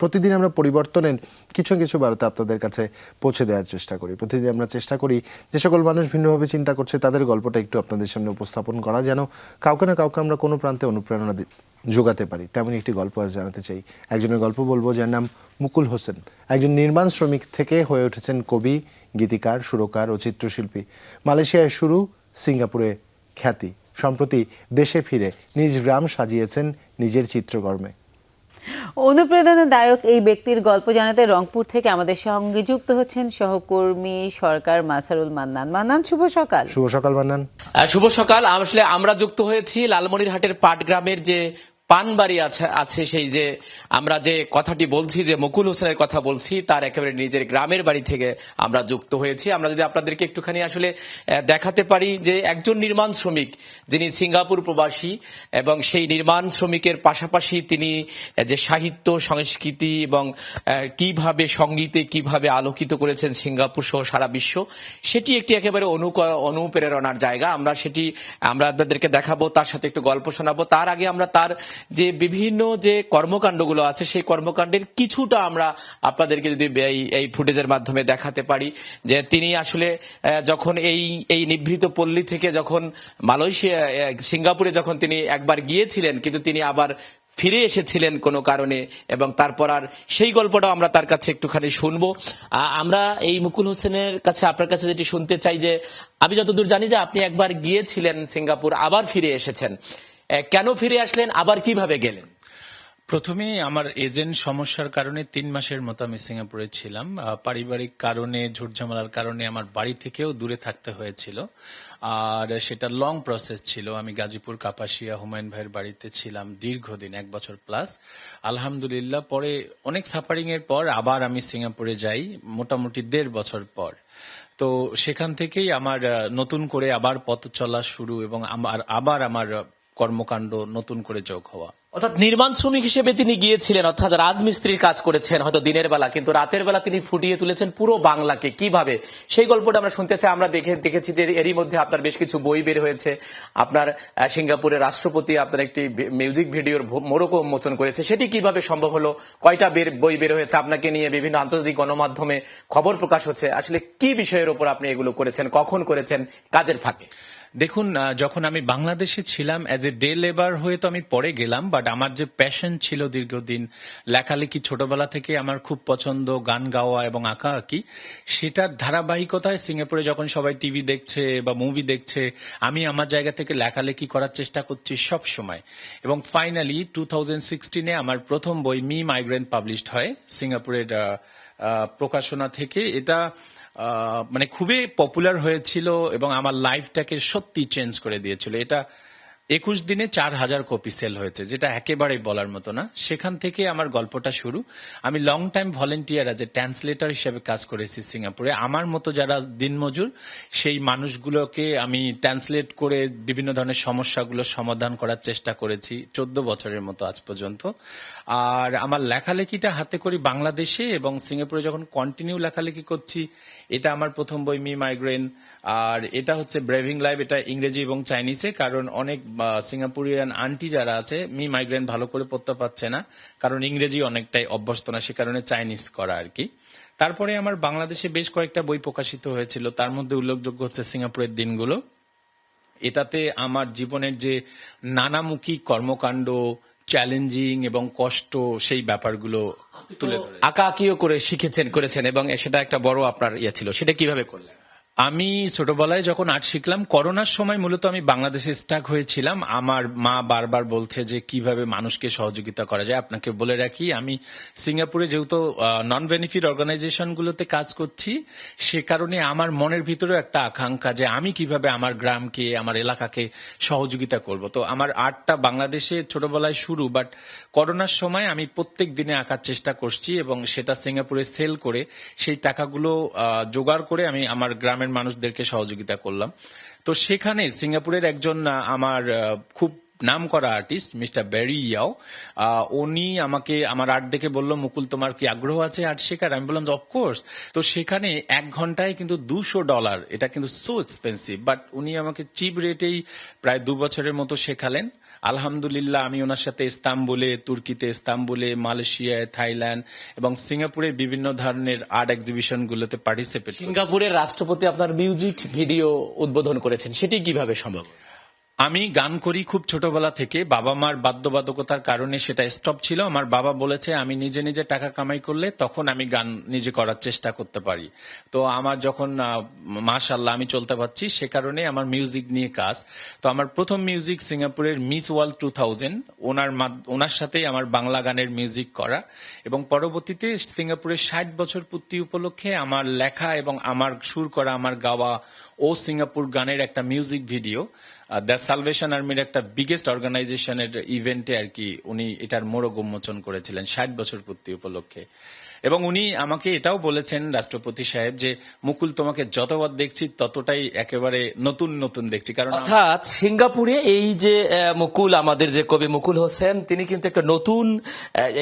প্রতিদিন আমরা পরিবর্তনের কিছু কিছু বার্তা আপনাদের কাছে পৌঁছে দেওয়ার চেষ্টা করি। প্রতিদিন আমরা চেষ্টা করি যে সকল মানুষ ভিন্নভাবে চিন্তা করছে, তাদের গল্পটা একটু আপনাদের সামনে উপস্থাপন করা যেন কাউকে না কাউকে আমরা কোনো প্রান্তে অনুপ্রেরণা যোগাতে পারি। তেমনই একটি গল্প আজ জানাতে চাই। একজনের গল্প বলব যার নাম মুকুল হোসেন। একজন নির্মাণ শ্রমিক থেকে হয়ে উঠেছেন কবি, গীতিকার, সুরকার ও চিত্রশিল্পী। মালয়েশিয়ায় শুরু, সিঙ্গাপুরে খ্যাতি। সম্প্রতি দেশে ফিরে নিজ গ্রাম সাজিয়েছেন নিজের চিত্রকর্মে। অনুপ্রেরণাদায়ক এই ব্যক্তির গল্প জানাতে রংপুর থেকে আমাদের সঙ্গে যুক্ত হচ্ছেন সহকর্মী সরকার মাসারুল মান্নান। মান্নান শুভ সকাল। শুভ সকাল মান্নান। শুভ সকাল। আসলে আমরা যুক্ত হয়েছি লালমনিরহাটের পাটগ্রামের যে পানবাড়ি আছে আছে সেই যে আমরা যে কথাটি বলছি, যে মুকুল হোসেনের কথা বলছি, তার একেবারে নিজের গ্রামের বাড়ি থেকে আমরা যুক্ত হয়েছি। আমরা যদি আপনাদেরকে একটুখানি আসলে দেখাতে পারি যে একজন নির্মাণ শ্রমিক যিনি সিঙ্গাপুর প্রবাসী এবং সেই নির্মাণ শ্রমিকের পাশাপাশি তিনি যে সাহিত্য, সংস্কৃতি এবং কীভাবে সঙ্গীতে কীভাবে আলোকিত করেছেন সিঙ্গাপুর সহ সারা বিশ্ব, সেটি একটি একেবারে অনু অনুপ্রেরণার জায়গা। আমরা সেটি, আমরা আপনাদেরকে দেখাবো, তার সাথে একটু গল্প শোনাবো। তার আগে আমরা তার যে বিভিন্ন যে কর্মকাণ্ডগুলো আছে, সেই কর্মকাণ্ডের কিছুটা আমরা আপনাদেরকে যদি এই ফুটেজের মাধ্যমে দেখাতে পারি যে তিনি আসলে যখন এই এই নিভৃত পল্লী থেকে যখন মালয়েশিয়া সিঙ্গাপুরে যখন তিনি একবার গিয়েছিলেন, কিন্তু তিনি আবার ফিরে এসেছিলেন কোনো কারণে এবং তারপর আর সেই গল্পটাও আমরা তার কাছে একটুখানি শুনব। আমরা এই মুকুল হোসেনের কাছে, আপনার কাছে যেটি শুনতে চাই যে, আমি যতদূর জানি যে আপনি একবার গিয়েছিলেন সিঙ্গাপুর, আবার ফিরে এসেছেন। কেন ফিরে আসলেন? আবার কীভাবে গেলেন? প্রথমে আমার এজেন্ট সমস্যার কারণে তিন মাসের মতো আমি সিঙ্গাপুরে ছিলাম। পারিবারিক কারণে, ঝুটঝামেলার কারণে আমার বাড়ি থেকেও দূরে থাকতে হয়েছিল। আর সেটা লং প্রসেস ছিল। আমি গাজীপুর, কাপাসিয়া, হুমায়ুন ভাইয়ের বাড়িতে ছিলাম দীর্ঘদিন, এক বছর প্লাস আলহামদুলিল্লাহ, পরে অনেক সাফারিং এর পর আবার আমি সিঙ্গাপুরে যাই, মোটামুটি দেড় বছর পর। তো সেখান থেকেই আমার নতুন করে আবার পথ চলা শুরু এবং আবার আমার কর্মকাণ্ড নতুন করে যোগ হওয়া। অর্থাৎ নির্মাণ শ্রমিক হিসেবে তিনি গিয়েছিলেন, অর্থাৎ রাজমিস্ত্রির কাজ করেছেন হয়তো দিনের বেলা, কিন্তু রাতের বেলা তিনি ফুটিয়ে তুলেছেন পুরো বাংলাকে। কীভাবে? সেই গল্পটা আমরা শুনতে চাই। আমরা দেখে, দেখেছি যে এরই মধ্যে আপনার বেশ কিছু বই বের হয়েছে। আপনার সিঙ্গাপুরের রাষ্ট্রপতি আপনার একটি মিউজিক ভিডিওর মোড়কও উন্মোচন করেছে। সেটি কীভাবে সম্ভব হলো? কয়টা বের, বই বের হয়েছে? আপনাকে নিয়ে বিভিন্ন আন্তর্জাতিক গণমাধ্যমে খবর প্রকাশ হচ্ছে। আসলে কি বিষয়ের উপর আপনি এগুলো করেছেন? কখন করেছেন? কাজের ফাঁকে। দেখুন যখন আমি বাংলাদেশে ছিলাম অ্যাজ এ ডে লেবার হয়ে তো আমি পরে গেলাম বাট আমার যে প্যাশন ছিল দীর্ঘদিন, লেখালেখি ছোটবেলা থেকে আমার খুব পছন্দ গান গাওয়া এবং আঁকা আঁকি, সেটার ধারাবাহিকতায় সিঙ্গাপুরে যখন সবাই টিভি দেখছে বা মুভি দেখছে, আমি আমার জায়গা থেকে লেখালেখি করার চেষ্টা করছি সব সময়। এবং ফাইনালি টু থাউজেন্ড সিক্সটিনে আমার প্রথম বই মি মাইগ্রেন্ট পাবলিশড হয়, সিঙ্গাপুরের প্রকাশনা থেকে। এটা মানে খুবই পপুলার হয়েছিল এবং আমার লাইফটাকে সত্যি চেঞ্জ করে দিয়েছিল। এটা একুশ দিনে চার হাজার কপি সেল হয়েছে, যেটা একেবারেই বলার মতো না। সেখান থেকে আমার গল্পটা শুরু। আমি long time volunteer as translator হিসেবে কাজ করেছি সিঙ্গাপুরে। আমার মতো যারা দিনমজুর, সেই মানুষগুলোকে আমি ট্রান্সলেট করে বিভিন্ন ধরনের সমস্যাগুলো সমাধান করার চেষ্টা করেছি চোদ্দ বছরের মতো আজ পর্যন্ত। আর আমার লেখালেখিটা হাতে করি বাংলাদেশে এবং সিঙ্গাপুরে যখন কন্টিনিউ লেখালেখি করছি, এটা আমার প্রথম বই, মি মাইগ্রেন আর এটা হচ্ছে ব্রেভিং লাইভ এটা ইংরেজি এবং চাইনিজে কারণ অনেক সিঙ্গাপুরিয়ান আন্টি যারা আছে মি মাইগ্রেন ভালো করে পড়তে পারছে না কারণ ইংরেজি অনেকটাই অভ্যস্ত না সে কারণে চাইনিজ করা আর কি। তারপরে আমার বাংলাদেশে বেশ কয়েকটা বই প্রকাশিত হয়েছিল তার মধ্যে উল্লেখযোগ্য হচ্ছে সিঙ্গাপুরের দিনগুলো। এটাতে আমার জীবনের যে নানামুখী কর্মকাণ্ড চ্যালেঞ্জিং এবং কষ্ট সেই ব্যাপারগুলো তুলে ধরে আঁকা আঁকিও করে শিখেছেন করেছেন এবং সেটা একটা বড় আপনার ইয়ে ছিল সেটা কীভাবে করলেন? আমি ছোটবেলায় যখন আর্ট শিখলাম, করোনার সময় মূলত আমি বাংলাদেশে স্টাক হয়েছিলাম। আমার মা বারবার বলছে যে, কীভাবে মানুষকে সহযোগিতা করা যায়? আপনাকে বলে রাখি, আমি সিঙ্গাপুরে যেহেতু নন বেনিফিট অর্গানাইজেশনগুলোতে কাজ করছি, সে কারণে আমার মনের ভিতরে একটা আকাঙ্ক্ষা যে, আমি কীভাবে আমার গ্রামকে, আমার এলাকাকে সহযোগিতা করব। তো আমার আর্টটা বাংলাদেশে ছোটবেলায় শুরু বাট করোনার সময় আমি প্রত্যেক দিনে আঁকার চেষ্টা করছি এবং সেটা সিঙ্গাপুরে সেল করে সেই টাকাগুলো জোগাড় করে আমি আমার গ্রামের মানুষদেরকে সহযোগিতা করলাম। তো সেখানে সিঙ্গাপুরের একজন আমার খুব নাম করা আর্টিস্ট মিস্টার ব্যারি ইয়াও উনি আমাকে, আমার আর্ট দেখে বলল, মুকুল, তোমার কি আগ্রহ আছে আর্ট শেখার? আমি বললাম অফকোর্স তো সেখানে এক ঘন্টায় কিন্তু দুশো ডলার এটা কিন্তু সো এক্সপেন্সিভ বাট উনি আমাকে চিপ রেটেই প্রায় দু বছরের মতো শেখালেন। আলহামদুলিল্লাহ, আমি ওনার সাথে ইস্তাম্বুলে, তুর্কিতে ইস্তাম্বুলে, মালয়েশিয়ায়, থাইল্যান্ড এবং সিঙ্গাপুরে বিভিন্ন ধরনের আর্ট এক্সিবিশন গুলোতে পার্টিসিপেট সিঙ্গাপুরের রাষ্ট্রপতি আপনার মিউজিক ভিডিও উদ্বোধন করেছেন, সেটি কীভাবে সম্ভব? আমি গান করি খুব ছোটবেলা থেকে। বাবা মার বাধ্যবাধকতার কারণে সেটা স্টপ ছিল। আমার বাবা বলেছে, আমি নিজে নিজে টাকা কামাই করলে তখন আমি গান নিজে করার চেষ্টা করতে পারি। তো আমার যখন মাশাল্লাহ আমি চলতে পারছি, সে কারণে আমার মিউজিক নিয়ে কাজ। তো আমার প্রথম মিউজিক সিঙ্গাপুরের মিস ওয়ার্ল্ড টু থাউজেন্ড ওনার ওনার সাথেই আমার বাংলা গানের মিউজিক করা। এবং পরবর্তীতে সিঙ্গাপুরের ষাট বছর পূর্তি উপলক্ষে আমার লেখা এবং আমার সুর করা, আমার গাওয়া ও সিঙ্গাপুর গানের একটা মিউজিক ভিডিও দ্য সালভেশন আর্মির একটা বিগেস্ট অর্গানাইজেশনের ইভেন্টে আর কি উনি এটার মোড়ক উন্মোচন করেছিলেন, ষাট বছর পূর্তি উপলক্ষে। এবং উনি আমাকে এটাও বলেছেন, রাষ্ট্রপতি সাহেব, যে, মুকুল, তোমাকে যতবার দেখছি, ততটাই একেবারে নতুন নতুন দেখছি। কারণ অর্থাৎ সিঙ্গাপুরে এই যে মুকুল, আমাদের যে কবি মুকুল হোসেন, তিনি কিন্তু একটা নতুন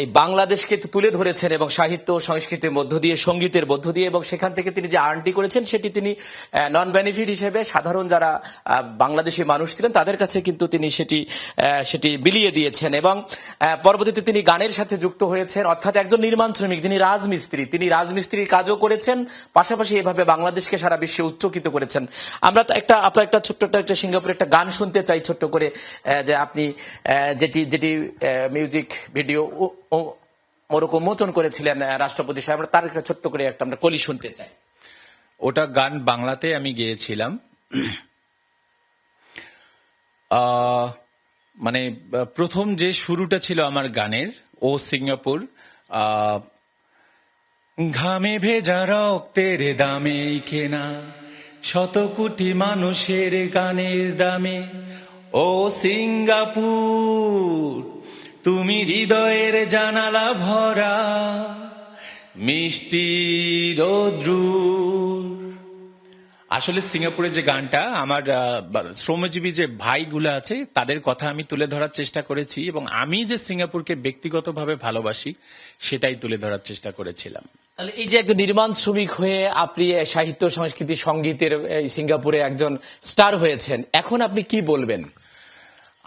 এই বাংলাদেশকে তুলে ধরেছেন এবং সাহিত্য, সংস্কৃতির মধ্য দিয়ে, সঙ্গীতের মধ্য দিয়ে এবং সেখান থেকে তিনি যে আর্নটি করেছেন, সেটি তিনি নন বেনিফিট হিসেবে সাধারণ যারা বাংলাদেশি মানুষ ছিলেন, তাদের কাছে কিন্তু তিনি সেটি সেটি বিলিয়ে দিয়েছেন এবং পরবর্তীতে তিনি গানের সাথে যুক্ত হয়েছেন। অর্থাৎ একজন নির্মাণ শ্রমিক যিনি রাজমিস্ত্রি, তিনি রাজমিস্ত্রির কাজও করেছেন, পাশাপাশি এভাবে বাংলাদেশকে সারা বিশ্বে উচ্চকিত করেছেন। আমরা একটা, আপনার একটা ছোট্ট একটা সিঙ্গাপুরে একটা গান শুনতে চাই ছোট্ট করে যে আপনি যেটি যেটি মিউজিক ভিডিও মোরক উন্মোচন করেছিলেন রাষ্ট্রপতি সাহেব। তার একটা ছোট্ট করে একটা আমরা কলি শুনতে চাই। ওটা গান বাংলাতে আমি গেয়েছিলাম। মানে প্রথম যে শুরুটা ছিল আমার গানের, ও সিঙ্গাপুর ঘামে ভেজা রক্তের দামে কেনা শত কোটি মানুষের গানের দামে। ও সিঙ্গাপুর, তুমি হৃদয়ের জানালা ভরা মিষ্টি রোদ্রুর। আসলে সিঙ্গাপুরের যে গানটা, আমার শ্রমজীবী যে ভাইগুলো আছে, তাদের কথা আমি তুলে ধরার চেষ্টা করেছি এবং আমি যে সিঙ্গাপুরকে ব্যক্তিগতভাবে ভালোবাসি, সেটাই তুলে ধরার চেষ্টা করেছিলাম। তাহলে এই যে একজন নির্মাণ শ্রমিক হয়ে আপনি সাহিত্য, সংস্কৃতি, সঙ্গীতের সিঙ্গাপুরে একজন স্টার হয়েছেন, এখন আপনি কি বলবেন?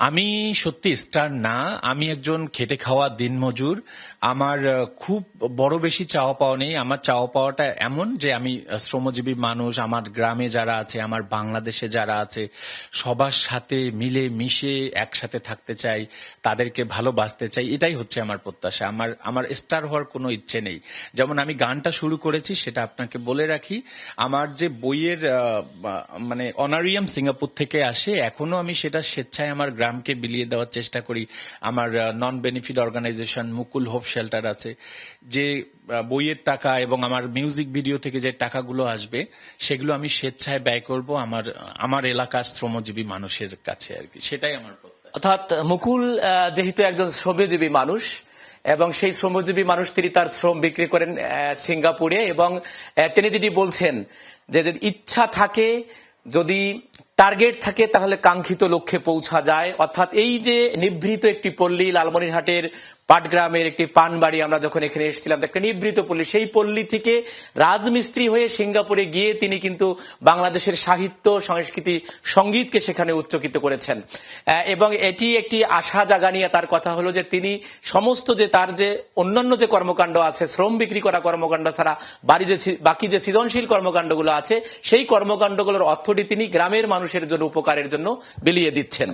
আমি সত্যি স্টার না, আমি একজন খেটে খাওয়া দিনমজুর আমার খুব বড় বেশি চাওয়া পাওয়া নেই। আমার চাওয়া পাওয়াটা এমন যে আমি শ্রমজীবী মানুষ, আমার গ্রামে যারা আছে, আমার বাংলাদেশে যারা আছে, সবার সাথে মিলে মিশে একসাথে থাকতে চাই, তাদেরকে ভালোবাসতে চাই, এটাই হচ্ছে আমার প্রত্যাশা। আমার আমার স্টার হওয়ার কোনো ইচ্ছে নেই। যেমন আমি গানটা শুরু করেছি, সেটা আপনাকে বলে রাখি। আমার যে বইয়ের মানে অনারিয়াম সিঙ্গাপুর থেকে আসে, এখনও আমি সেটা স্বেচ্ছায় আমার গ্রামকে বিলিয়ে দেওয়ার চেষ্টা করি। আমার non benefit organisation Mukul hope shelter আছে। যে বইয়ের টাকা এবং আমার মিউজিক ভিডিও থেকে যে টাকাগুলো আসবে, সেগুলো আমি স্বেচ্ছায় ব্যয় করব আমার আমার এলাকার শ্রমজীবী মানুষের কাছে আর কি। সেটাই আমার অর্থাৎ মুকুল যেহেতু একজন শ্রমজীবী মানুষ এবং সেই শ্রমজীবী মানুষ তিনি তার শ্রম বিক্রি করেন সিঙ্গাপুরে এবং তিনি যেটি বলছেন যে ইচ্ছা থাকে যদি টার্গেট থাকে তাহলে কাঙ্ক্ষিত লক্ষ্যে পৌঁছা যায়। অর্থাৎ এই যে নিভৃত একটি পল্লী লালমনিরহাটের পাটগ্রামের একটি পানবাড়ি আমরা যখন এখানে এসেছিলাম একটা নিভৃত পল্লী, সেই পল্লী থেকে রাজমিস্ত্রি হয়ে সিঙ্গাপুরে গিয়ে তিনি কিন্তু বাংলাদেশের সাহিত্য, সংস্কৃতি, সঙ্গীতকে সেখানে উচ্চকিত করেছেন। এবং এটি একটি আশা জাগানিয়া তার কথা হলো যে তিনি সমস্ত যে তার যে অন্যান্য যে কর্মকাণ্ড আছে, শ্রম বিক্রি করা কর্মকাণ্ড ছাড়া বাড়ি যে বাকি যে সৃজনশীল কর্মকাণ্ডগুলো আছে, সেই কর্মকাণ্ডগুলোর অর্থটি তিনি গ্রামের মানুষের জন্য, উপকারের জন্য বিলিয়ে দিচ্ছেন।